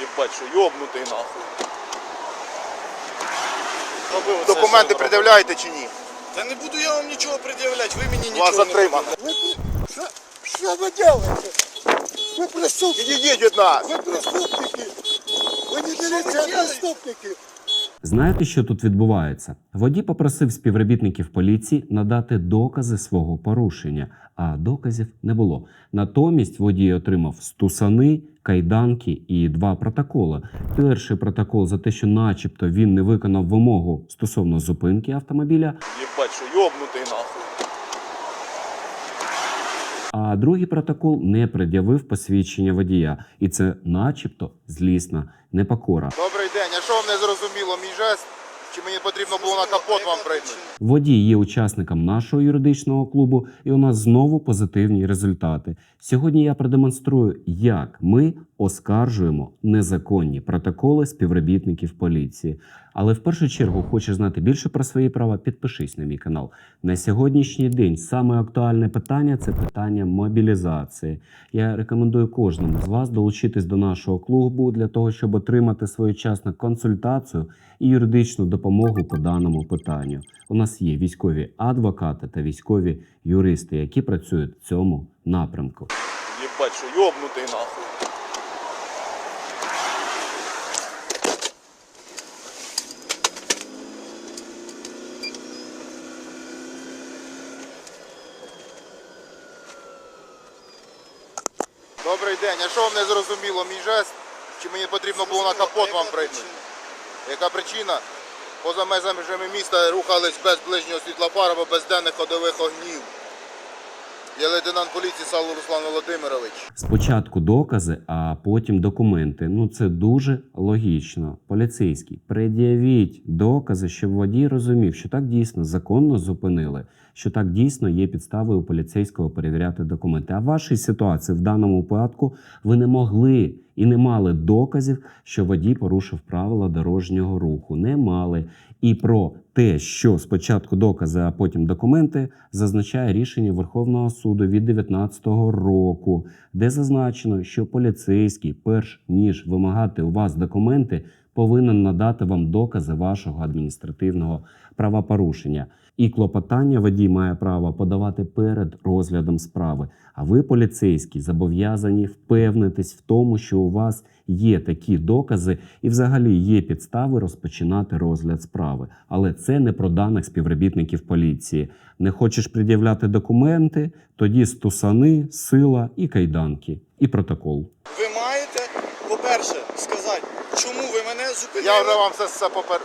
Єбать, що йобнутий нахуй. Робив оце, Документи що він пред'являєте чи ні? робив. Та не буду я вам нічого пред'являти, ви мені Вас нічого затримано. не Что, что вы делаете? Вы преступники! Відійдіть від нас. Вы преступники! Вы не милиция, а преступники! Знаєте, що тут відбувається? Водій попросив співробітників поліції надати докази свого порушення, а доказів не було. Натомість водій отримав стусани, кайданки і два протоколи. Перший протокол за те, що, начебто, він не виконав вимогу стосовно зупинки автомобіля, Єбать, що йобнутий нахуй. а другий протокол не пред'явив посвідчення водія, і це, начебто, злісна непокора. Добрий день. А що вам не зрозуміло, мій жест? Чи мені потрібно було на капот вам прийти? Водій є учасником нашого юридичного клубу, і у нас знову позитивні результати. Сьогодні я продемонструю, як ми оскаржуємо незаконні протоколи співробітників поліції. Але в першу чергу хочеш знати більше про свої права, підпишись на мій канал. На сьогоднішній день саме актуальне питання це питання мобілізації. Я рекомендую кожному з вас долучитись до нашого клубу для того, щоб отримати своєчасну консультацію і юридичну допомогу по даному питанню. У нас є військові адвокати та військові юристи, які працюють в цьому напрямку. Єбать, що йобнутий нахуй. Добрий день. А що вам не зрозуміло, мій жест? Чи мені потрібно було на капот вам прийти? Яка причина? Поза межами міста рухались без ближнього світлофара або без денних ходових огнів. Я лейтенант поліції Сало Руслан Володимирович. Спочатку докази, а потім документи. Ну це дуже логічно. Поліцейський, пред'явіть докази, щоб водій розумів, що так дійсно законно зупинили, що так дійсно є підставою поліцейського перевіряти документи. А в вашій ситуації в даному випадку ви не могли і не мали доказів, що водій порушив правила дорожнього руху. Не мали. І про те, що спочатку докази, а потім документи, зазначає рішення Верховного суду від 2019 року, де зазначено, що поліцейський, перш ніж вимагати у вас документи, повинен надати вам докази вашого адміністративного правопорушення. І клопотання водій має право подавати перед розглядом справи. А ви, поліцейські, зобов'язані впевнитись в тому, що у вас є такі докази, і взагалі є підстави розпочинати розгляд справи. Але це не про даних співробітників поліції. Не хочеш пред'являти документи, тоді стусани, сила і кайданки, і протокол. Ви маєте, по-перше, сказати, чому ви мене зупинили? Я вже вам все, все попер...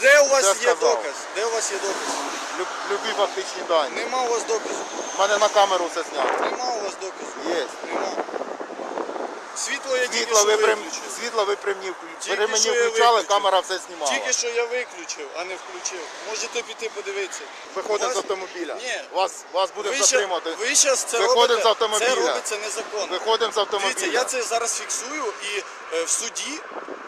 Де у вас все є сказав. доказ? Де у вас є доказ? Люб... Любі фактичні дані. Нема у вас доказу. У мене на камеру все знято. Нема у вас доказу. Є. Нема. Світло я тільки Світло що ви при... виключив. Світло ви при мені включили. Тільки мені що я включали, виключив. камера все знімала. Тільки що я виключив, а не включив. Можете піти подивитися. Виходимо Вас- з автомобіля. Ні. Вас, вас будемо Ви затримати. Ви зараз це Виходимо робите, з автомобіля. це робиться незаконно. Виходимо з Дивіться, автомобіля. я це зараз фіксую і е, в суді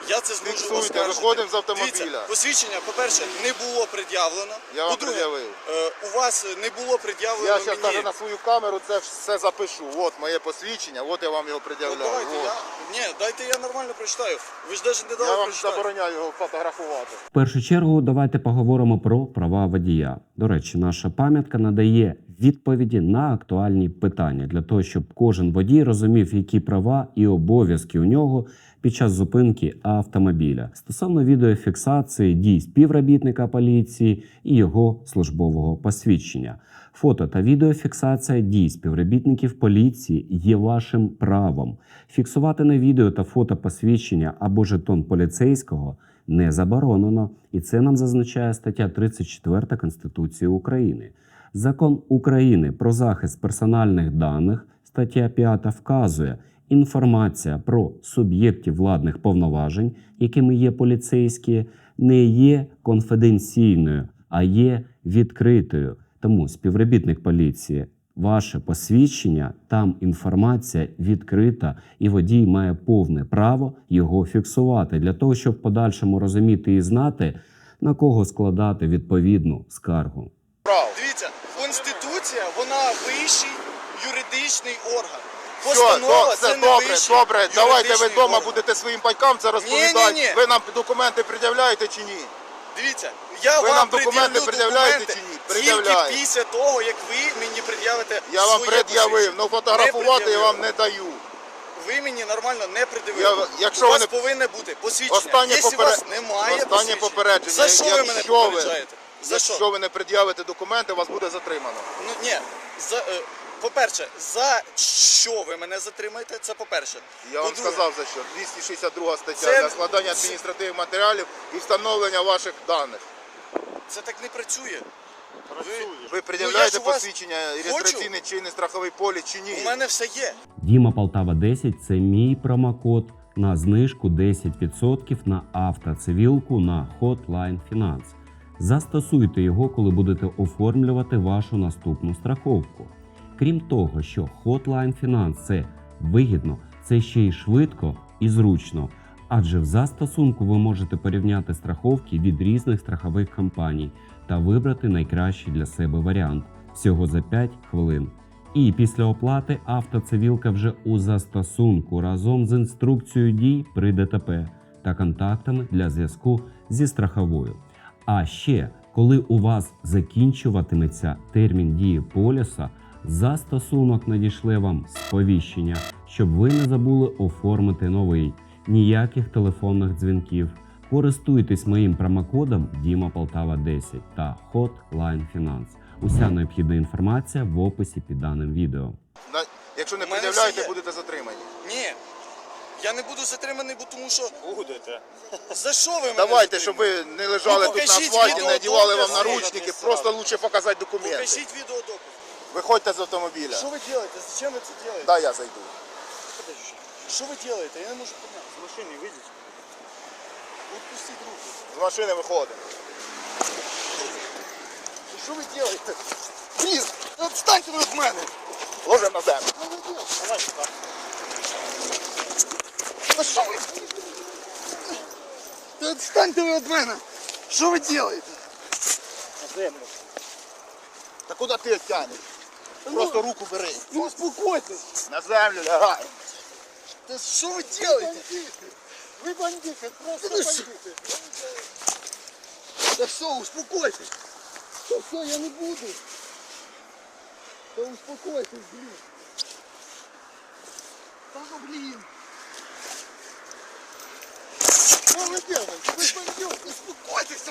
я це зможу Фіксуйте, оскаржити. виходимо з автомобіля. Дивіться, посвідчення, по-перше, не було пред'явлено. Я вам По-друге, пред'явив. е, у вас не було пред'явлено Я зараз мені. навіть на свою камеру це все запишу. От моє посвідчення, от я вам його Ну, пред'являю. давайте От. я... Ні, дайте я нормально прочитаю. Ви ж навіть не дали Я вам прочитати. забороняю його фотографувати. В першу чергу давайте поговоримо про права водія. До речі, наша пам'ятка надає відповіді на актуальні питання для того, щоб кожен водій розумів, які права і обов'язки у нього під час зупинки автомобіля стосовно відеофіксації дій співробітника поліції і його службового посвідчення. Фото та відеофіксація дій співробітників поліції є вашим правом. Фіксувати на відео та фото посвідчення або жетон поліцейського не заборонено, і це нам зазначає стаття 34 Конституції України. Закон України про захист персональних даних, стаття 5 вказує, інформація про суб'єктів владних повноважень, якими є поліцейські, не є конфіденційною, а є відкритою. Тому співробітник поліції, ваше посвідчення, там інформація відкрита, і водій має повне право його фіксувати для того, щоб в подальшому розуміти і знати, на кого складати відповідну скаргу. Право. Дивіться, Конституція, вона вищий юридичний орган. Постанова все, це не добре, вищий добре. Давайте ви юридичний вдома орган. будете своїм батькам це розповідати. Ви нам документи пред'являєте чи ні? Дивіться, я Ви вам нам документи пред'явлю пред'являєте документи чи ні? Тільки після того, як ви мені пред'явите Я вам своє пред'явив, але фотографувати Не я вам не даю. Ви мені нормально не пред'явили. Я- якщо У вас не- повинне бути посвідчення. Останнє Якщо у вас немає Останнє посвідчення, попередження. За що ви мене ви- попереджаєте? За що? Якщо ви не пред'явите документи, вас буде затримано. Ну ні, за е, по-перше, за що ви мене затримаєте? Це по-перше. Я вам По-друге, сказав за що. 262 стаття Це- для складання адміністративних матеріалів і встановлення ваших даних. Це так не працює. Ви пред'являєте Ну, ж у вас посвідчення реєстраційний чинний страховий поліс чи ні? У мене все є. Діма Полтава 10 це мій промокод на знижку 10% на автоцивілку на Hotline Finance. Застосуйте його, коли будете оформлювати вашу наступну страховку. Крім того, що Hotline Finance – це вигідно, це ще й швидко і зручно. Адже в застосунку ви можете порівняти страховки від різних страхових компаній та вибрати найкращий для себе варіант всього за 5 хвилин. І після оплати автоцивілка вже у застосунку разом з інструкцією дій при ДТП та контактами для зв'язку зі страховою. А ще, коли у вас закінчуватиметься термін дії поліса, застосунок надішле вам сповіщення, щоб ви не забули оформити новий. Ніяких телефонних дзвінків. Користуйтесь моїм промокодом Діма Полтава 10 та Hotline Finance. Уся необхідна інформація в описі під даним відео. На- Якщо не У мене пред'являєте, є. будете затримані. Ні. Я не буду затриманий, бо тому що. Будете. За що ви мене Давайте, щоб ви не лежали Ну, тут на покажіть асфальті, не одягали вам наручники, просто лучше показати документи. Покажіть відеодоказ. Виходьте з автомобіля. Що ви робите? Зачем ви це робите? Дай я зайду. Що ви робите? Я не можу поняти. З машини вийдіть. Відпустіть руку. З машини виходимо. Що ви робите? Блін, відстаньте ви від мене. Ложимо на землю. Давай сюди. Та що ви? Та відстаньте ви від мене. Що ви робите? На землю. Та куди ти тянеш? Просто руку бери. Ну успокойтесь. На землю лягай. Та що ви робите? Ви бандити, просто Ну що? бандити. Та все, успокойтесь. Та все, я не буду. Та успокойтесь, блін. Та ну блін. Що ви делаете? Ви бандити. Успокойтесь.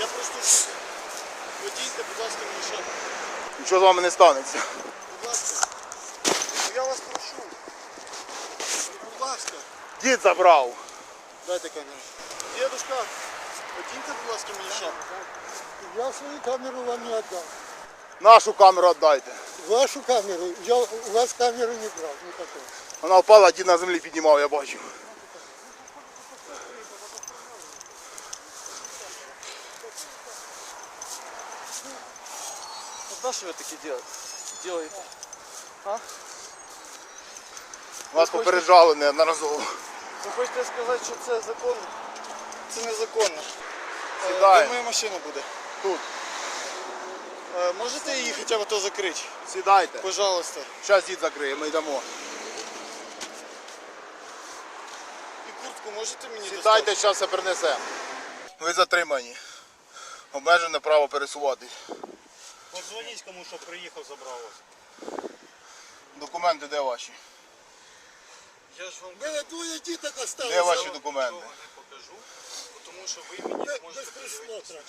Я просто... Водійте, будь ласка, мені ще. Нічого з вами не станеться. Будь ласка. Я вас прошу. Будь ласка. Дід забрав. Дайте камеру. Дедушка, одіньте, будь ласка, мені ще. Я свою камеру вам не отдам. Нашу камеру віддайте. Вашу камеру, я у вас камеру не брал, никакой. Вона впала, дід на землі піднімав, я бачу. Ну, що ви таке робите? Вас попереджали неодноразово. Ви хочете сказати, що це законно? Це незаконно. Е, Сідай. Де моя машина буде? Тут. Е, Можете її хоча б то закрити? Сідайте. Пожалуйста. Зараз дід закриє, ми йдемо. І куртку можете мені Сідайте, зараз все принесемо. Ви затримані. Обмежене право пересуватись. Подзвоніть кому, що приїхав, забрав вас. Документи де ваші? Я ж вам Мене двоє діток осталось. Де ваші документи? не покажу, тому що ви мені Без зможете присмотра.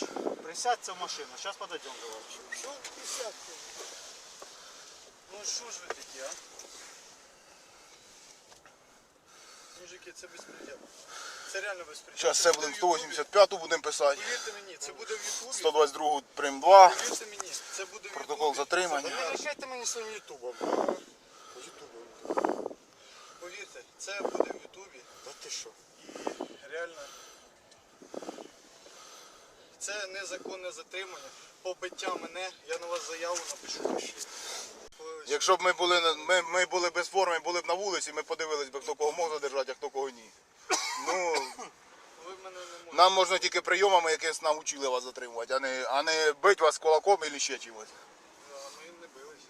Присядьте в машину, сейчас подойдем до вас. Що присядьте? Ну що ж ви такі, а? Мужики, це безпреділ. Це реально безпреділ. Зараз все будемо 185 будемо писати. Повірте мені, це буде в Ютубі. 122 прим 2. Повірте мені, це буде Протокол затримання. Не буде- мені своїм ютубом. Повірте, це буде в Ютубі. Та ти що? І реально. Це незаконне затримання. Побиття мене, я на вас заяву напишу. Якщо б ми були на- ми, ми були без форми, були б на вулиці, ми подивились би, хто кого може задержати, а хто кого ні. Ну, Нам можна тільки прийомами, якимось нам учили вас затримувати, а не, а не бить вас кулаком або ще чимось. А ми не бились.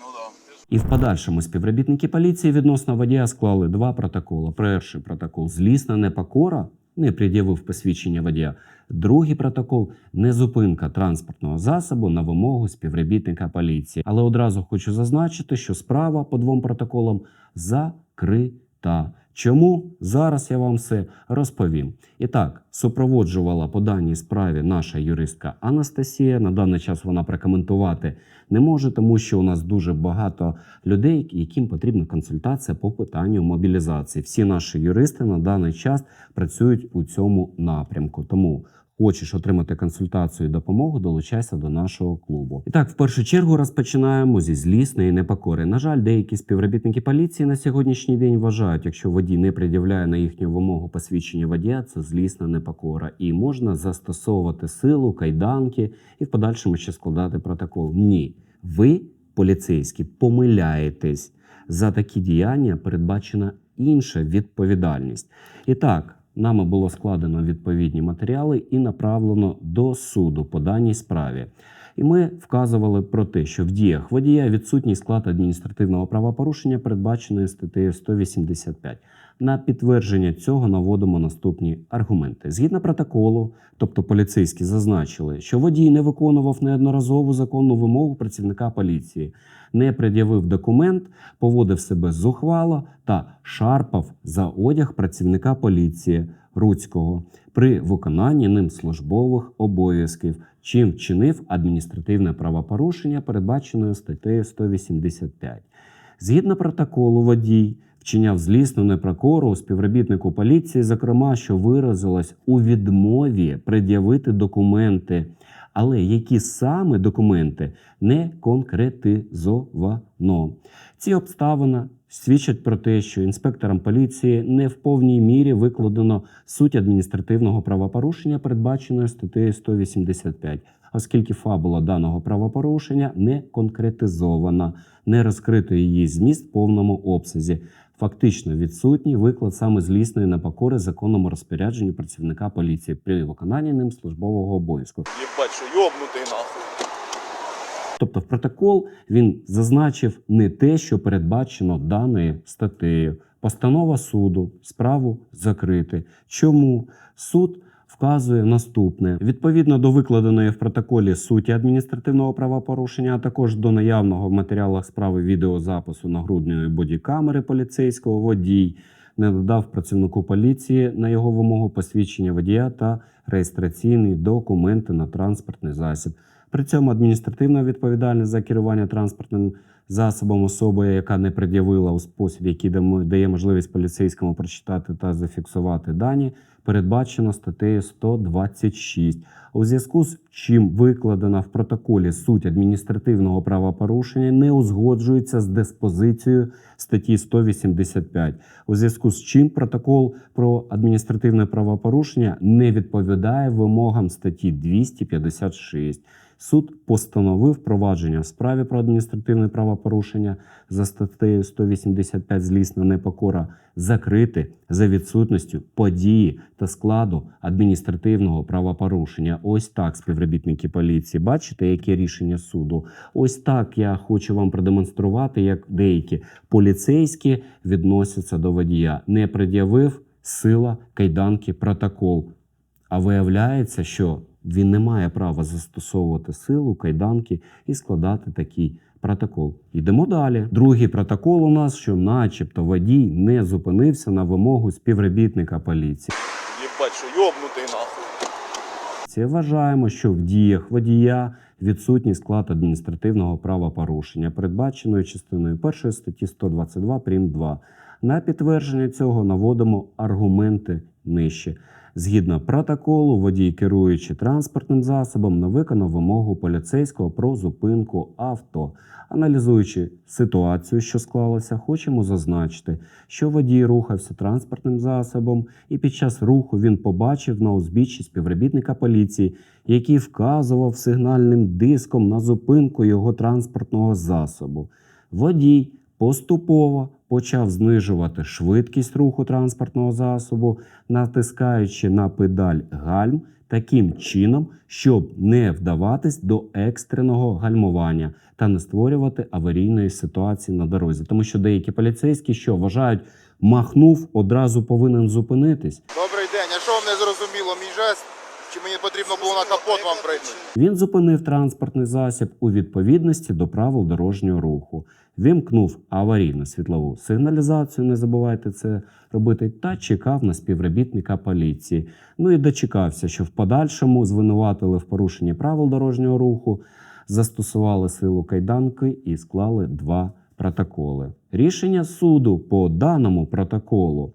Ну да. І в подальшому співробітники поліції відносно водія склали два протоколи. Перший протокол злісна непокора, не пред'явив посвідчення водія. Другий протокол незупинка транспортного засобу на вимогу співробітника поліції. Але одразу хочу зазначити, що справа по двом протоколам закрита. Чому зараз я вам все розповім? І так, супроводжувала по даній справі наша юристка Анастасія. На даний час вона прокоментувати не може, тому що у нас дуже багато людей, яким потрібна консультація по питанню мобілізації. Всі наші юристи на даний час працюють у цьому напрямку. Тому хочеш отримати консультацію і допомогу, долучайся до нашого клубу. І так, в першу чергу розпочинаємо зі злісної непокори. На жаль, деякі співробітники поліції на сьогоднішній день вважають, якщо водій не пред'являє на їхню вимогу посвідчення водія, це злісна непокора, і можна застосовувати силу, кайданки і в подальшому ще складати протокол. Ні, ви, поліцейські, помиляєтесь. За такі діяння передбачена інша відповідальність. І так, нами було складено відповідні матеріали і направлено до суду по даній справі. І ми вказували про те, що в діях водія відсутній склад адміністративного правопорушення, передбаченої статтею 185. На підтвердження цього наводимо наступні аргументи. Згідно протоколу, тобто поліцейські зазначили, що водій не виконував неодноразову законну вимогу працівника поліції, не пред'явив документ, поводив себе зухвало та шарпав за одяг працівника поліції Руцького при виконанні ним службових обов'язків, чим вчинив адміністративне правопорушення, передбачене статтею 185. Згідно протоколу, водій вчиняв злісну непрокору співробітнику поліції, зокрема, що виразилось у відмові пред'явити документи, але які саме документи не конкретизовано. Ці обставини свідчать про те, що інспекторам поліції не в повній мірі викладено суть адміністративного правопорушення, передбаченої статтею 185, оскільки фабула даного правопорушення не конкретизована, не розкрито її зміст в повному обсязі. Фактично відсутній виклад саме злісної напокори законному розпорядженню працівника поліції при виконанні ним службового обов'язку. Єбать, що йобнутий нахуй. Тобто в протокол він зазначив не те, що передбачено даною статтею. Постанова суду справу закрити. Чому суд вказує наступне: відповідно до викладеної в протоколі суті адміністративного правопорушення, а також до наявного в матеріалах справи відеозапису нагрудної бодікамери поліцейського водій. Не надав працівнику поліції на його вимогу посвідчення водія та реєстраційні документи на транспортний засіб. При цьому адміністративна відповідальність за керування транспортним засобом особою, яка не пред'явила у спосіб, який дає можливість поліцейському прочитати та зафіксувати дані, передбачено статтею 126. У зв'язку з чим викладена в протоколі суть адміністративного правопорушення не узгоджується з диспозицією статті 185. У зв'язку з чим протокол про адміністративне правопорушення не відповідає вимогам статті 256. Суд постановив провадження в справі про адміністративне правопорушення за статтею 185 злісна непокора закрити за відсутністю події та складу адміністративного правопорушення. Ось так, співробітники поліції. Бачите, яке рішення суду? Ось так я хочу вам продемонструвати, як деякі поліцейські відносяться до водія. Не пред'явив сила кайданки протокол. А виявляється, що він не має права застосовувати силу, кайданки і складати такий протокол. Йдемо далі. Другий протокол у нас, що, начебто, водій не зупинився на вимогу співробітника поліції. Єбать, що йобнутий нахуй. Це вважаємо, що в діях водія відсутній склад адміністративного правопорушення, передбаченої частиною 1 статті 122 прим. 2. На підтвердження цього наводимо аргументи нижче. Згідно протоколу, водій, керуючи транспортним засобом, не виконав вимогу поліцейського про зупинку авто. Аналізуючи ситуацію, що склалася, хочемо зазначити, що водій рухався транспортним засобом, і під час руху він побачив на узбіччі співробітника поліції, який вказував сигнальним диском на зупинку його транспортного засобу. Водій поступово почав знижувати швидкість руху транспортного засобу, натискаючи на педаль гальм таким чином, щоб не вдаватись до екстреного гальмування та не створювати аварійної ситуації на дорозі. Тому що деякі поліцейські, що вважають, махнув, одразу повинен зупинитись. Добрий день, а що вам не зрозуміло мій жест? Чи мені потрібно було на капот вам прийняти? Він зупинив транспортний засіб у відповідності до правил дорожнього руху, вимкнув аварійну світлову сигналізацію, не забувайте це робити, та чекав на співробітника поліції. Ну і дочекався, що в подальшому звинуватили в порушенні правил дорожнього руху, застосували силу кайданки і склали два протоколи. Рішення суду по даному протоколу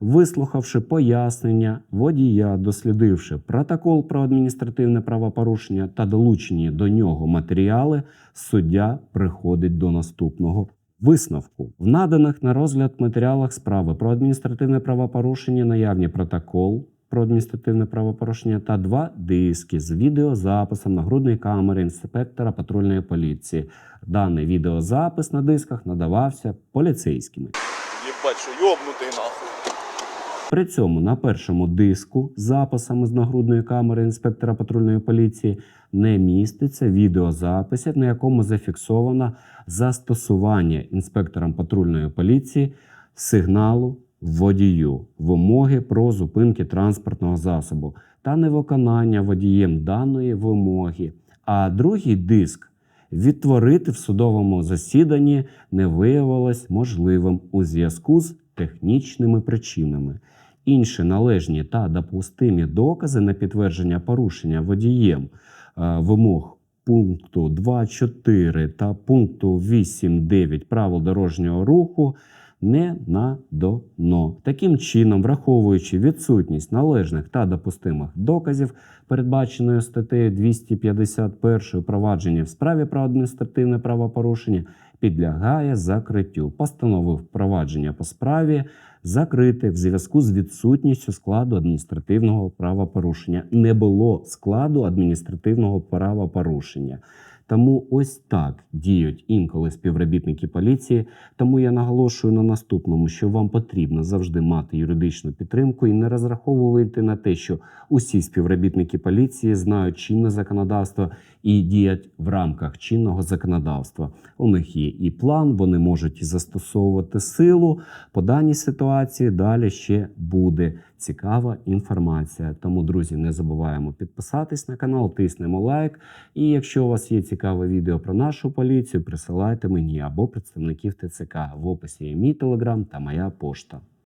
Вислухавши пояснення водія, дослідивши протокол про адміністративне правопорушення та долучені до нього матеріали, суддя приходить до наступного висновку. В наданих на розгляд матеріалах справи про адміністративне правопорушення наявні протокол про адміністративне правопорушення та два диски з відеозаписом нагрудної камери інспектора патрульної поліції. Даний відеозапис на дисках надавався поліцейськими. Єбать, що йобнутий. При цьому на першому диску з записами з нагрудної камери інспектора патрульної поліції не міститься відеозаписів, на якому зафіксовано застосування інспектором патрульної поліції сигналу водію вимоги про зупинки транспортного засобу та невиконання водієм даної вимоги. А другий диск відтворити в судовому засіданні не виявилось можливим у зв'язку з технічними причинами. Інші належні та допустимі докази на підтвердження порушення водієм е, вимог пункту 2.4 та пункту 8.9 правил дорожнього руху не надано. Таким чином, враховуючи відсутність належних та допустимих доказів, передбаченої статтею 251 провадження в справі про адміністративне правопорушення, підлягає закриттю. Постанови впровадження по справі закрити в зв'язку з відсутністю складу адміністративного правопорушення. Не було складу адміністративного правопорушення. Тому ось так діють інколи співробітники поліції. Тому я наголошую на наступному, що вам потрібно завжди мати юридичну підтримку і не розраховувати на те, що усі співробітники поліції знають чинне законодавство і діять в рамках чинного законодавства. У них є і план, вони можуть і застосовувати силу. По даній ситуації далі ще буде цікава інформація. Тому, друзі, не забуваємо підписатись на канал, тиснемо лайк. І якщо у вас є цікаве відео про нашу поліцію, присилайте мені або представників ТЦК. В описі є мій телеграм та моя пошта.